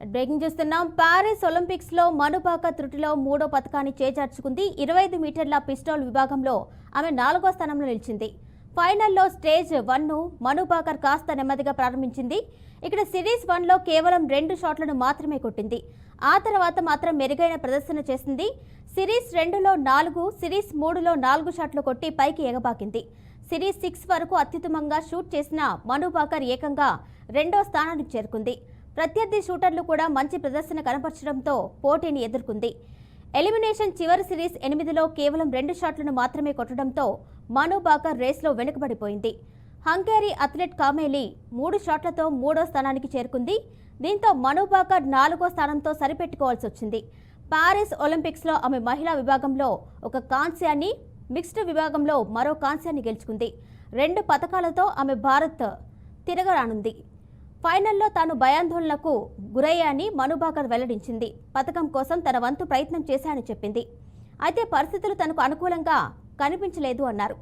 Breaking చూస్తున్నాం Paris ఒలింపిక్స్లో మనుపాక త్రుటిలో మూడో పథకాన్ని చేజార్చుకుంది. ఇరవై ఐదు మీటర్ల పిస్టోల్ విభాగంలో ఆమె నాలుగో స్థానంలో నిలిచింది. ఫైనల్లో స్టేజ్ వన్ను మనుపాకర్ కాస్త నెమ్మదిగా ప్రారంభించింది. ఇక్కడ సిరీస్ వన్లో కేవలం రెండు షాట్లను మాత్రమే కొట్టింది. ఆ తర్వాత మాత్రం మెరుగైన ప్రదర్శన చేసింది. సిరీస్ రెండులో నాలుగు సిరీస్ మూడులో నాలుగు షాట్లు కొట్టి పైకి ఎగబాకింది. సిరీస్ సిక్స్ వరకు అత్యుత్తమంగా షూట్ చేసిన మనుపాకర్ ఏకంగా రెండో స్థానానికి చేరుకుంది. ప్రత్యర్థి షూటర్లు కూడా మంచి ప్రదర్శన కనపరచడంతో పోటీని ఎదుర్కొంది. ఎలిమినేషన్ చివరి సిరీస్ ఎనిమిదిలో కేవలం రెండు షాట్లను మాత్రమే కొట్టడంతో మను బాకర్ రేస్లో వెనుకబడిపోయింది. హంగేరీ అథ్లెట్ కామేలి మూడు షాట్లతో మూడో స్థానానికి చేరుకుంది. దీంతో మను బాకర్ నాలుగో స్థానంతో సరిపెట్టుకోవాల్సి వచ్చింది. పారిస్ ఒలింపిక్స్లో ఆమె మహిళా విభాగంలో ఒక కాంస్యాన్ని మిక్స్డ్ విభాగంలో మరో కాంస్యాన్ని గెలుచుకుంది. రెండు పథకాలతో ఆమె భారత్ తిరగరానుంది. ఫైనల్లో తాను భయాందోళనకు గురయ్యాని మనుభాకర్ వెల్లడించింది. పథకం కోసం తన వంతు ప్రయత్నం చేశానని చెప్పింది. అయితే పరిస్థితులు తనకు అనుకూలంగా కనిపించలేదు అన్నారు.